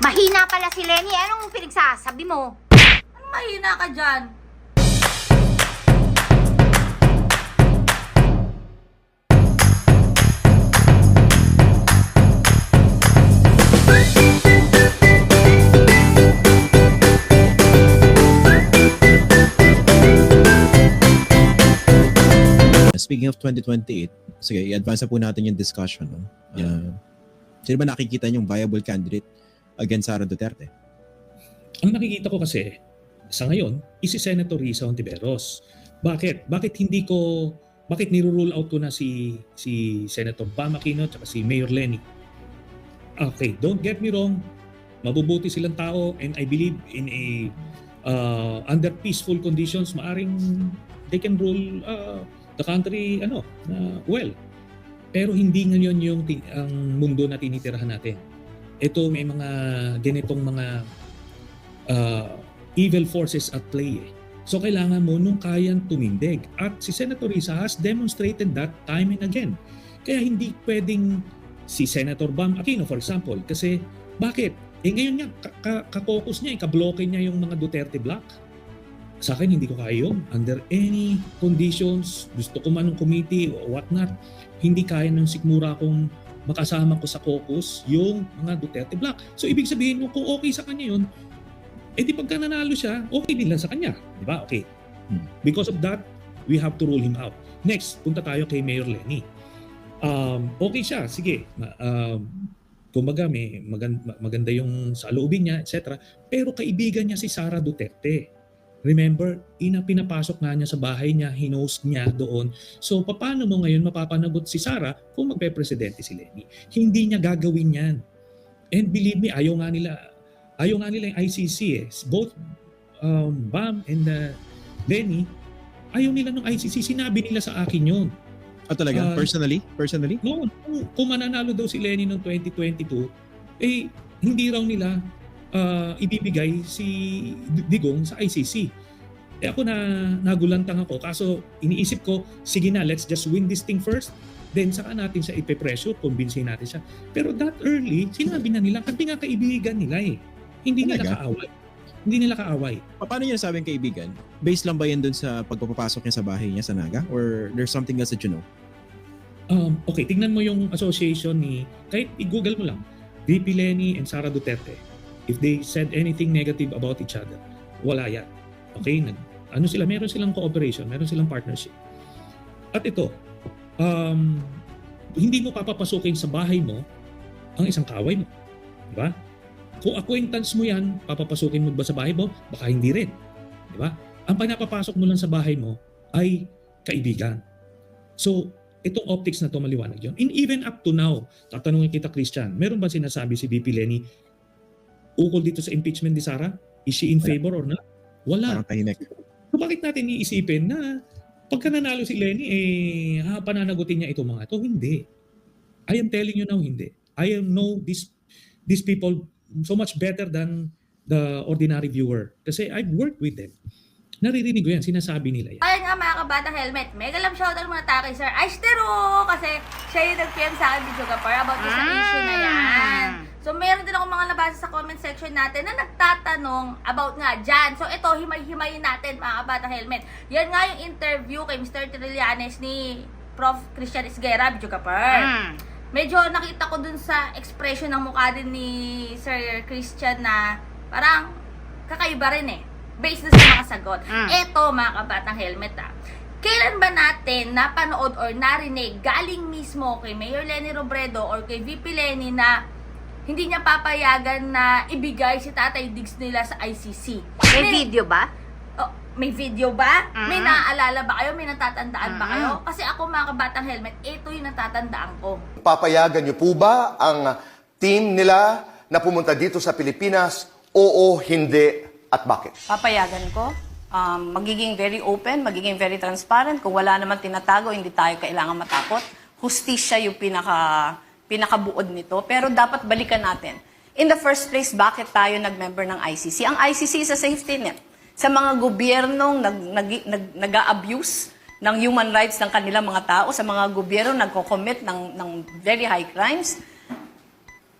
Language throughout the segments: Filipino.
Mahina pala si Lenny. Anong pinagsasabi mo? Ano mahina ka dyan? Speaking of 2028, sige, i-advance na po natin yung discussion. No? Uh, sino ba nakikita yung viable candidate against Sara Duterte? Ang nakikita ko kasi sa ngayon is si Senator Risa Ontiveros. Bakit? Bakit hindi ko bakit niro-rule out ko na si si Senator Bam Aquino at si Mayor Lenny? Okay, don't get me wrong. Mabubuti silang tao and I believe in a uh, under peaceful conditions maaring they can rule uh, the country ano uh, well. Pero hindi ngayon yung ang mundo na tinitirahan natin. Ito may mga ganitong mga uh, evil forces at play eh. So kailangan mo nung kayang tumindig. At si Senator Risa has demonstrated that time and again. Kaya hindi pwedeng si Senator Bam Aquino for example. Kasi bakit? Eh ngayon ka- kakokus niya, ikabloke niya yung mga Duterte block. Sa akin, hindi ko kaya yun. Under any conditions, gusto ko man ng committee what not, hindi kaya ng sikmura kung makasama ko sa caucus yung mga Duterte block. So ibig sabihin kung okay sa kanya yun, eh di pagka nanalo siya, okay din lang sa kanya. Di ba? Okay. Hmm. Because of that, we have to rule him out. Next, punta tayo kay Mayor Lenny. Um, okay siya, sige. Um, kumbaga, may maganda, maganda yung sa loobin niya, etc. Pero kaibigan niya si Sara Duterte. Remember, ina pinapasok nga niya sa bahay niya, hinost niya doon. So, paano mo ngayon mapapanagot si Sara kung magpe-presidente si Lenny? Hindi niya gagawin yan. And believe me, ayaw nga nila, ayaw nga nila yung ICC eh. Both um, Bam and uh, Lenny, ayaw nila ng ICC. Sinabi nila sa akin yun. Ah, talaga? Ah, personally? Personally? No, kung, kung mananalo daw si Lenny noong 2022, eh hindi raw nila ah, ibibigay si Digong sa ICC. Eh ako na nagulantang ako kaso iniisip ko, sige na, let's just win this thing first. Then saka natin siya ipe-pressure, convincein natin siya. Pero that early, sinabi na nila, kasi nga kaibigan nila eh. Hindi nila kaaway. Hindi nila kaaway. Pa- Paano niya nasabing kaibigan? Based lang ba yan dun sa pagpapasok niya sa bahay niya sa Naga? Or there's something else that you know? Um, okay, tignan mo yung association ni, kahit i-google mo lang, VP Lenny and Sara Duterte. If they said anything negative about each other, wala yan. Okay, nag, ano sila, meron silang cooperation, meron silang partnership. At ito, um, hindi mo papapasukin sa bahay mo ang isang kaway mo. Di ba? Kung acquaintance mo yan, papapasukin mo ba sa bahay mo? Baka hindi rin. Di ba? Ang pinapapasok mo lang sa bahay mo ay kaibigan. So, itong optics na to maliwanag yun. And even up to now, tatanungin kita Christian, meron ba sinasabi si VP Lenny ukol dito sa impeachment ni Sara? Is she in Wala. favor or not? Wala. Parang tahimik. So bakit natin iisipin na pagka nanalo si Lenny, eh, ha, pananagutin niya ito mga ito? Hindi. I am telling you now, hindi. I am know these, these people so much better than the ordinary viewer. Kasi I've worked with them. Naririnig ko yan, sinasabi nila yan. Ayan nga mga kabata helmet. Mega love shoutout muna tayo kay Sir Aistero kasi siya yung nag-PM sa akin video kapar about mm. sa issue na yan. So meron din ako mga nabasa sa comment section natin na nagtatanong about nga dyan. So ito, himay-himayin natin mga kabata helmet. Yan nga yung interview kay Mr. Trillanes ni Prof. Christian Isguera, video kapar. Mm. Medyo nakita ko dun sa expression ng mukha din ni Sir Christian na parang kakaiba rin eh. Based na sa mga sagot. Mm. Eto mga kabatang helmet ah. Kailan ba natin napanood or narinig galing mismo kay Mayor Lenny Robredo or kay VP Lenny na hindi niya papayagan na ibigay si Tatay Diggs nila sa ICC? May May- video ba? Oh, may video ba? Mm. May naaalala ba kayo? May natatandaan ba Mm. kayo? Kasi ako mga kabatang helmet, ito yung natatandaan ko. Papayagan niyo po ba ang team nila na pumunta dito sa Pilipinas? Oo, hindi, at bakit? papayagan ko. Um, magiging very open, magiging very transparent. Kung wala naman tinatago, hindi tayo kailangan matakot. Hustisya yung pinaka, pinakabuod nito. Pero dapat balikan natin. In the first place, bakit tayo nag-member ng ICC? Ang ICC is a safety net. Sa mga gobyernong nag, nag, nag, nag-abuse ng human rights ng kanilang mga tao, sa mga gobyerno nagko-commit ng, ng very high crimes,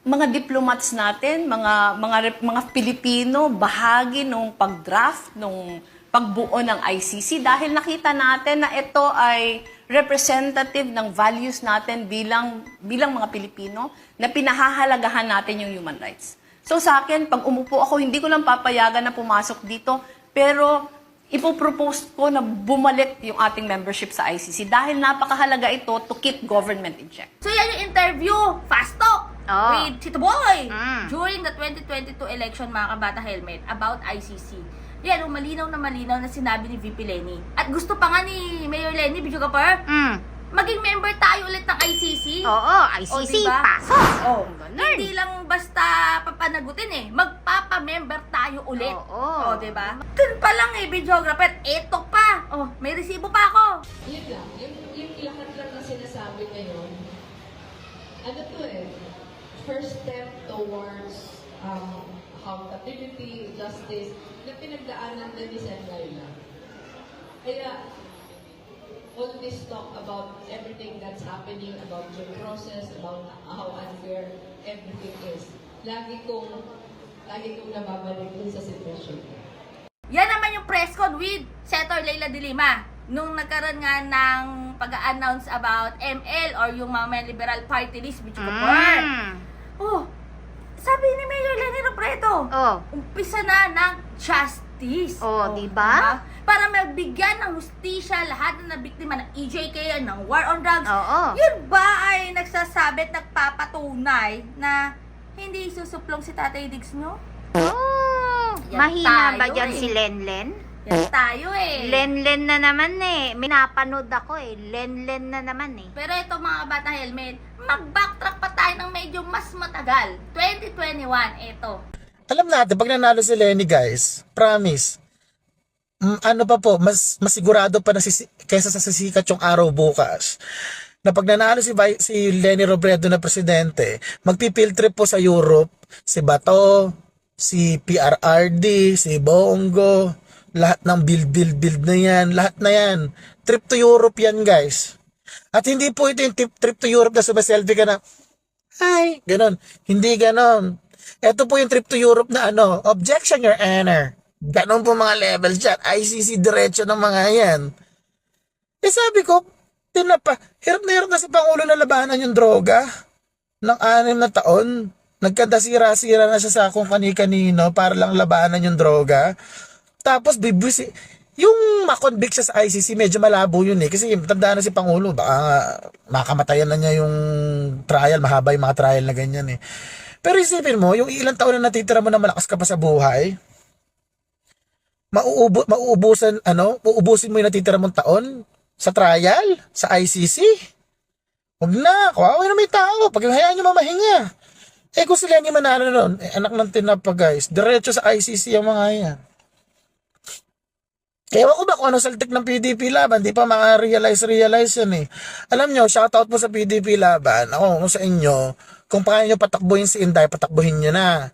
mga diplomats natin, mga mga mga Pilipino bahagi nung pag-draft nung pagbuo ng ICC dahil nakita natin na ito ay representative ng values natin bilang bilang mga Pilipino na pinahahalagahan natin yung human rights. So sa akin, pag umupo ako, hindi ko lang papayagan na pumasok dito, pero ipopropose ko na bumalik yung ating membership sa ICC dahil napakahalaga ito to keep government in check. So yan yung interview, fast talk, Oh. with Tito Boy Mm. during the 2022 election mga kabata helmet about ICC. Yan, yung malinaw na malinaw na sinabi ni VP Lenny. At gusto pa nga ni Mayor Lenny, Bidyo Kapar, Mm. maging member tayo ulit ng ICC. Oo, O, ICC, diba? pasok. Oh, Ganun. Hindi lang basta papanagutin eh. Magpapa-member tayo ulit. Oo. Oh, diba? Dun pa lang eh, videographer. Eto pa. Oh, may resibo pa ako. Yun lang. Yung, yung lahat lang na sinasabi ngayon, ano to eh, first step towards um, accountability, justice, na pinagdaanan din ni Sen. Laila. Kaya, all this talk about everything that's happening, about due process, about how unfair everything is, lagi kong, lagi kong nababalik dun sa sitwasyon. Yan naman yung press con with Senator Leila de Lima nung nagkaroon nga ng pag-announce about ML or yung mga may liberal party list, which Mm. Oh, sabi ni Mayor Lenny Robredo, Oh. umpisa na ng justice. Oh, di ba? Para magbigyan ng hustisya lahat na nabiktima ng EJK, ng war on drugs. Oo. Yun ba ay nagsasabi at nagpapatunay na hindi susuplong si Tatay Diggs nyo? Oh, Yan mahina ba tayo dyan eh. si Lenlen? Yan tayo eh. Lenlen na naman eh. May napanood ako eh. Lenlen na naman eh. Pero ito mga bata helmet, mag-backtrack pa tayo ng medyo mas matagal. 2021, ito. alam natin, pag nanalo si Lenny, guys, promise, mm, ano pa po, mas masigurado pa na sisi- kaysa sa sisikat yung araw bukas. Na pag nanalo si, si Lenny Robredo na presidente, magpipill trip po sa Europe, si Bato, si PRRD, si Bongo, lahat ng build, build, build na yan, lahat na yan. Trip to Europe yan, guys. At hindi po ito yung trip, trip to Europe na sumaselfie ka na, Hi! Ganon. Hindi ganon. Ito po yung trip to Europe na ano, objection your honor. Ganon po mga levels dyan. ICC diretso ng mga yan. Eh sabi ko, tinapa, hirap na hirap na si Pangulo na labanan yung droga ng anim na taon. Nagkadasira-sira na siya sa kung kani-kanino para lang labanan yung droga. Tapos bibisi, yung makonvict siya sa ICC, medyo malabo yun eh. Kasi tandaan na si Pangulo, baka makamatayan na niya yung trial, mahaba yung mga trial na ganyan eh. Pero isipin mo, yung ilang taon na natitira mo na malakas ka pa sa buhay, mauubo, mauubusan, ano, uubusin mo yung natitira mong taon sa trial, sa ICC. Huwag na, kawawa na may tao, pag hayaan nyo mamahinga. Eh kung sila yung manalo nun, eh, anak ng tinapa guys, diretso sa ICC ang mga yan. Ewan ko ba kung ano saltik ng PDP laban, di pa maka-realize-realize yan eh. Alam nyo, shoutout po sa PDP laban. Ako, kung sa inyo, kung paano nyo patakbuhin si Inday, patakbuhin nyo na.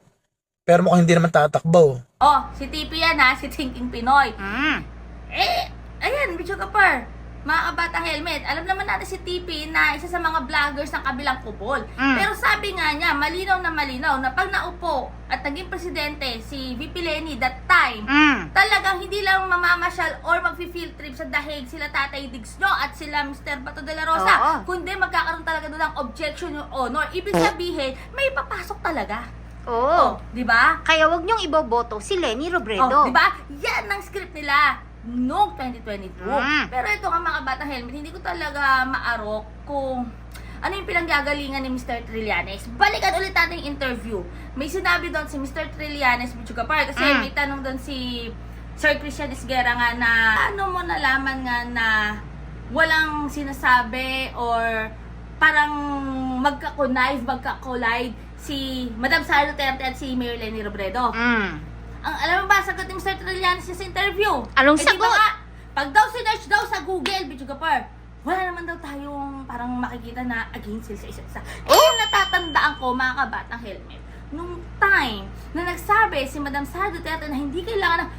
Pero mukhang hindi naman tatakbo. Oh, si TP yan ha, si Thinking Pinoy. Mm. Eh, ayan, Bicho Kapar. Mga kabatang helmet, alam naman natin si TP na isa sa mga vloggers ng kabilang kupol. Mm. Pero sabi nga niya, malinaw na malinaw na pag naupo at naging presidente si VP Lenny that time, Mm. talagang hindi lang mamamasyal or mag-field trip sa dahig sila Tatay Diggs nyo at sila Mr. Bato de la Rosa, Oo. kundi magkakaroon talaga doon ng objection yung honor. Ibig sabihin, may papasok talaga. Oo. Oh, di ba? Kaya wag niyong iboboto si Lenny Robredo. Oh, di ba? Yan ang script nila noong 2022. Mm. Pero ito nga mga batang helmet, hindi ko talaga maarok kung ano yung pinanggagalingan ni Mr. Trillanes. Balikan ulit natin yung interview. May sinabi doon si Mr. Trillanes, Bichuga Park, kasi Mm. may tanong doon si Sir Christian Isguera nga na ano mo nalaman nga na walang sinasabi or parang magka-connive, magka-collide si Madam Sara Duterte at si Mayor Lenny Robredo. Mm. Ang alam mo ba, sagot ni Mr. Trillanes sa interview. Anong Eh, di ba sagot? nga, pag daw sinerch daw sa Google, Bichugapar, wala naman daw tayong parang makikita na against sila sa isa't isa. Eh, yung natatandaan ko, mga kabatang helmet, nung time na nagsabi si Madam Sara Duterte na hindi kailangan ng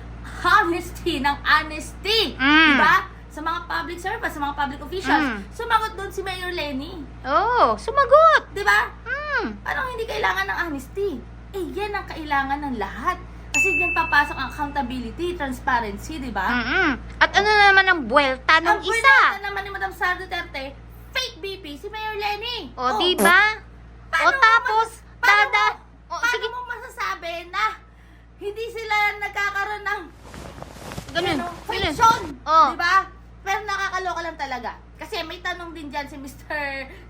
honesty, ng honesty. Mm. Diba? Sa mga public servants, sa mga public officials. Mm. Sumagot doon si Mayor Lenny. Oo, sumagot. Diba? Mm. Mm. Anong hindi kailangan ng honesty? Eh, yan ang kailangan ng lahat. Kasi yan papasok ang accountability, transparency, di ba? Mm-mm. At ano na naman ang buwelta ng Ang isa? buwelta naman ni Madam Sara Duterte, fake BP, si Mayor Lenny. O, di ba? O mo tapos, paano dada... mo- O, Paano sige, mo masasabi na hindi sila nagkakaroon ng ganun. ano, ganun. friction? Oh. Di ba? Pero nakakaloka lang talaga. Kasi may tanong din dyan si Mr.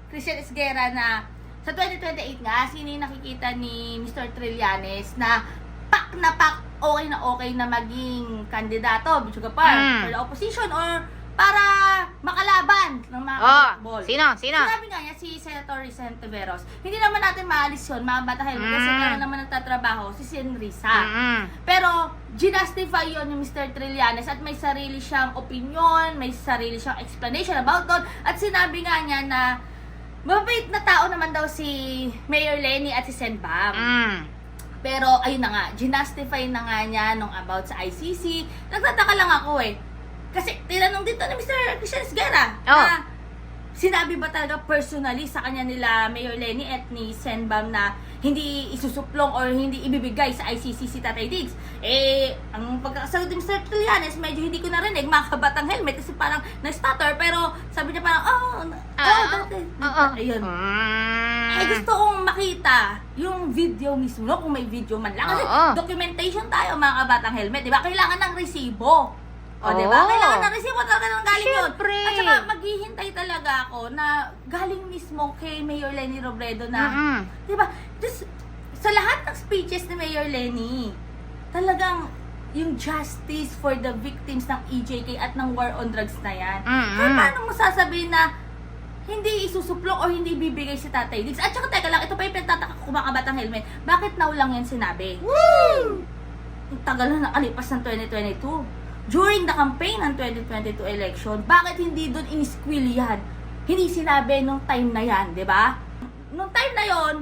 Christian Esguera na sa 2028 nga, sino yung nakikita ni Mr. Trillanes na pak na pak, okay na okay na maging kandidato, Bichuga Par, Mm. for the opposition or para makalaban ng mga Oh, football. sino? Sino? Sinabi nga niya si Senator Veros, hindi naman natin maalis yun, mga bata helmet, kasi Mm. meron naman nagtatrabaho si Senrisa. Mm-mm. Pero, ginastify yon ni Mr. Trillanes at may sarili siyang opinion, may sarili siyang explanation about doon. At sinabi nga niya na mabait na tao naman daw si Mayor Lenny at si Sen Bam. Mm. Pero, ayun na nga, ginastify na nga niya nung about sa ICC. Nagtataka lang ako eh. Kasi, tinanong dito ni Mr. Christian Esguerra Oh. na sinabi ba talaga personally sa kanya nila Mayor Lenny at ni Sen Bam na hindi isusuplong or hindi ibibigay sa ICC si Tatay Diggs. Eh, ang pagkakasagot ni Mr. Trillanes, medyo hindi ko narinig, mga kabatang helmet, kasi parang na-stutter, pero sabi niya parang, oh, oh, Ah, dati. Oo. Ayun. Mm. Eh, gusto kong makita yung video mismo, no? kung may video man lang. Kasi Oo. documentation tayo, mga kabatang helmet, di ba? Kailangan ng resibo. O, di ba? Kailangan ng resibo talaga ng galing yun. Siyempre. At saka, talaga ako na galing mismo kay Mayor Lenny Robredo na, Mm-mm. di ba? Just, sa lahat ng speeches ni Mayor Lenny, talagang yung justice for the victims ng EJK at ng war on drugs na yan. Mm-mm. Kaya paano mo sasabihin na hindi isusuplong o hindi bibigay si Tatay Diggs? At saka teka lang, ito pa yung pinagtataka ko mga kabatang helmet. Bakit now lang yan sinabi? Woo! Ang tagal na nakalipas ng 2022. During the campaign ng 2022 election, bakit hindi doon iniskwil yan? Hindi sinabi nung time na yan, di ba? Nung time na yon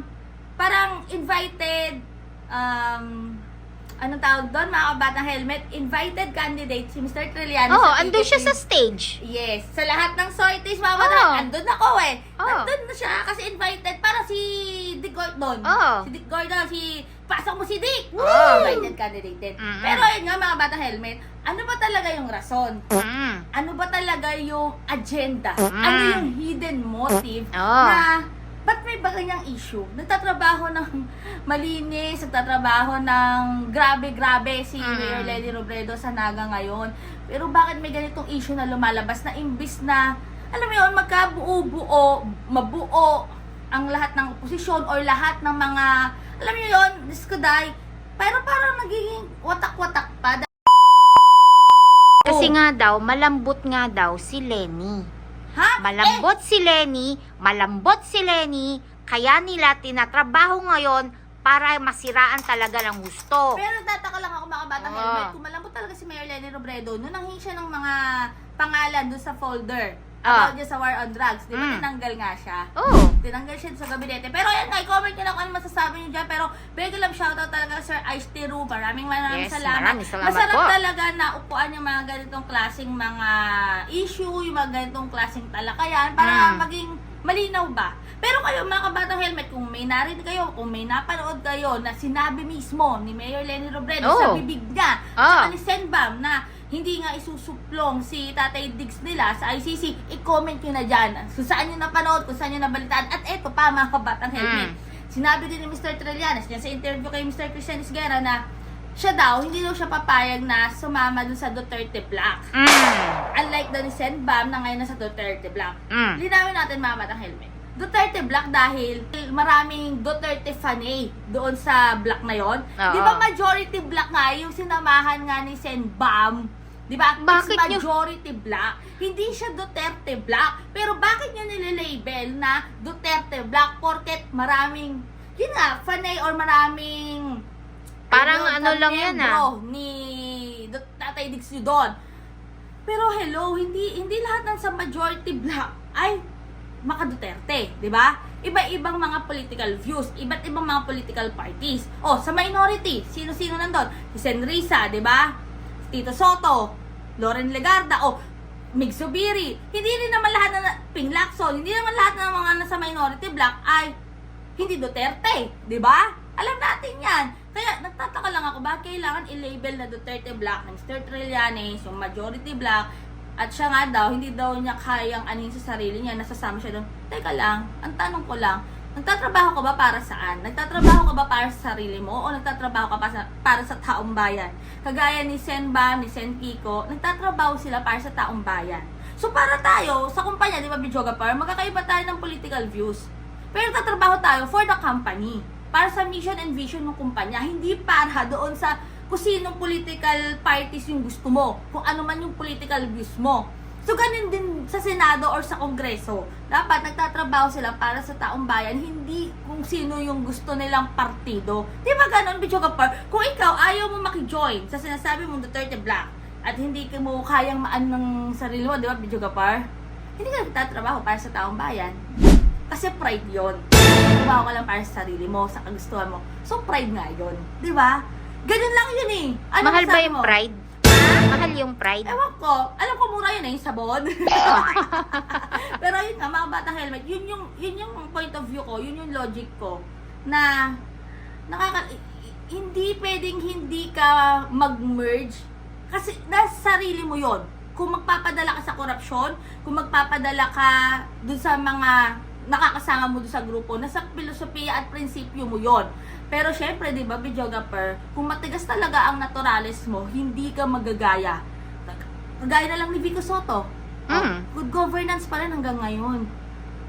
parang invited, um, anong tawag doon, mga kabatang helmet, invited candidate si Mr. Trillanes. Oh, sa andun siya sa stage. Yes, sa lahat ng sorties, mama Oo. na, andun ako eh. Oo. Andun na siya kasi invited para si Dick Gordon. Oo. Si Dick Gordon, si pasok mo si Dick. Oo. Invited candidate din. Mm-mm. Pero ayun nga mga bata helmet, ano ba talaga yung rason? Mm. Ano ba talaga yung agenda? Mm. Ano yung hidden motive Oo. na ba't may ba ganyang issue? Nagtatrabaho ng malinis, nagtatrabaho ng grabe-grabe si Mm. Mayor Lenny Robredo sa Naga ngayon. Pero bakit may ganitong issue na lumalabas na imbis na, alam mo yun, magkabuo-buo, mabuo ang lahat ng oposisyon or lahat ng mga, alam mo yun, diskuday, pero parang nagiging watak-watak pa. Kasi Oh. nga daw, malambot nga daw si Lenny. Ha? Malambot si Lenny, malambot si Lenny, kaya nila tinatrabaho ngayon para masiraan talaga ng gusto. Pero nagtataka lang ako mga batang Oo. helmet, kung malambot talaga si Mayor Lenny Robredo, nung nanghingi siya ng mga pangalan doon sa folder Ah. about sa war on drugs, di ba Mm. tinanggal nga siya? Oh. Tinanggal siya sa gabinete. Pero ayan nga, i-comment nyo lang kung ano masasabi nyo dyan. Pero big love shoutout talaga Sir Ice Tiru. Maraming maraming Yes, salamat. maraming salamat Masarap po. talaga na upuan yung mga ganitong klaseng mga issue, yung mga ganitong klaseng talakayan para Mm. maging malinaw ba? Pero kayo mga kabatang helmet, kung may narinig kayo, kung may napanood kayo na sinabi mismo ni Mayor Lenny Robredo Oh. sa bibig niya, Ah. at saka ni Senbam na hindi nga isusuplong si Tatay Diggs nila sa ICC, i-comment nyo na dyan kung saan nyo napanood, kung saan nyo nabalitaan. At eto pa mga kabatang helmet. Mm. Sinabi din ni Mr. Trillanes dyan sa interview kay Mr. Christian Isguera na siya daw, hindi daw siya papayag na sumama dun sa Duterte Black. Mm. Unlike daw ni Senbam na ngayon nasa Duterte Black. Mm. Linawin natin mga batang helmet. Duterte Black dahil maraming Duterte fanay doon sa black na yon. Di ba majority black nga yung sinamahan nga ni Sen Bam? Di ba? Bakit It's majority black. Hindi siya Duterte Black. Pero bakit nyo nililabel na Duterte Black? Porket maraming, yun nga, fanay or maraming Parang ayun, ano lang yan, ah. ni Tatay yun doon. Pero hello, hindi hindi lahat ng sa majority black ay maka Duterte, 'di ba? Iba-ibang mga political views, iba't ibang mga political parties. Oh, sa minority, sino-sino nandun? Si Senrisa, 'di ba? Tito Soto, Loren Legarda, oh, Mig Zubiri. Hindi rin naman lahat na Ping Lacson, hindi naman lahat ng mga nasa minority black ay hindi Duterte, 'di ba? Alam natin 'yan. Kaya nagtataka lang ako bakit kailangan i-label na Duterte Black ng Mr. Trillanes, yung majority black, at siya nga daw, hindi daw niya kayang anin sa sarili niya, nasasama siya doon. Teka lang, ang tanong ko lang, nagtatrabaho ka ba para saan? Nagtatrabaho ka ba para sa sarili mo o nagtatrabaho ka pa sa, para sa taong bayan? Kagaya ni Sen Ba, ni Sen Kiko, nagtatrabaho sila para sa taong bayan. So para tayo, sa kumpanya, di ba, Bijoga Par, magkakaiba tayo ng political views. Pero nagtatrabaho tayo for the company. Para sa mission and vision ng kumpanya. Hindi para doon sa kung sinong political parties yung gusto mo. Kung ano man yung political views mo. So, ganun din sa Senado or sa Kongreso. Dapat nagtatrabaho sila para sa taong bayan, hindi kung sino yung gusto nilang partido. Di ba ganun, Bicho Kapar? Kung ikaw ayaw mo makijoin sa sinasabi mong Duterte Black at hindi ka mo kayang maan ng sarili mo, di ba, Bicho Kapar? Hindi ka nagtatrabaho para sa taong bayan. Kasi pride yon. Trabaho ka lang para sa sarili mo, sa kagustuhan mo. So, pride nga yon. Di ba? Ganun lang yun eh. Ano Mahal ba yung mo? pride? Mahal yung pride? Ewan ko. Alam ko mura yun eh, yung sabon. Pero yun nga, mga batang helmet, yun yung, yun yung point of view ko, yun yung logic ko, na nakaka, hindi pwedeng hindi ka mag-merge kasi nasa sarili mo yon. Kung magpapadala ka sa korupsyon, kung magpapadala ka dun sa mga nakakasama mo dun sa grupo, nasa filosofiya at prinsipyo mo yon. Pero syempre, di ba, videographer, kung matigas talaga ang naturalis mo, hindi ka magagaya. Kagaya na lang ni Vico Soto. Oh, Mm. good governance pa rin hanggang ngayon.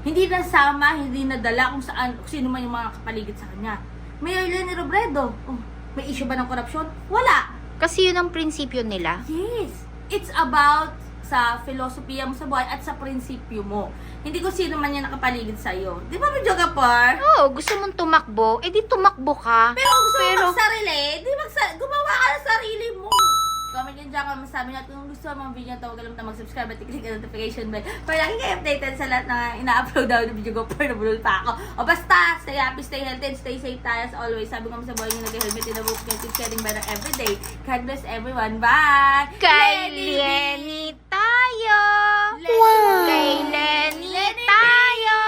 Hindi nasama, hindi nadala kung saan, kung sino man yung mga kapaligid sa kanya. Mayor Lenny Robredo, oh, may issue ba ng korupsyon? Wala. Kasi yun ang prinsipyo nila. Yes. It's about sa filosofiya mo sa buhay at sa prinsipyo mo. Hindi ko sino man yung nakapaligid sa iyo. Di ba, Medyo Par? Oo, gusto mong tumakbo, edi tumakbo ka. Pero kung gusto Pero- mo magsarili, di magsa- gumawa ka ng sarili mo. Comment nyo dyan kung masabi nyo at kung gusto mo ang video na ito, huwag kalimutan mag-subscribe at i-click ang notification bell para lagi kayo updated sa lahat na ina-upload daw ng video ko para nabulol pa ako. O basta, stay happy, stay healthy, and stay safe tayo as always. Sabi ko mo sa buhay nyo, nag-helmet in the book, keep getting better every day. God bless everyone. Bye! Kay Lenny tayo! Lenny wow. Kay Lenny, Lenny tayo!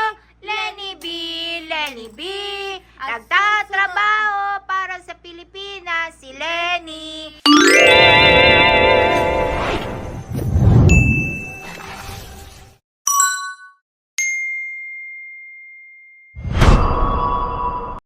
Lenny B! Lenny B! Nagtatrabaho para sa Pilipinas si Lenny.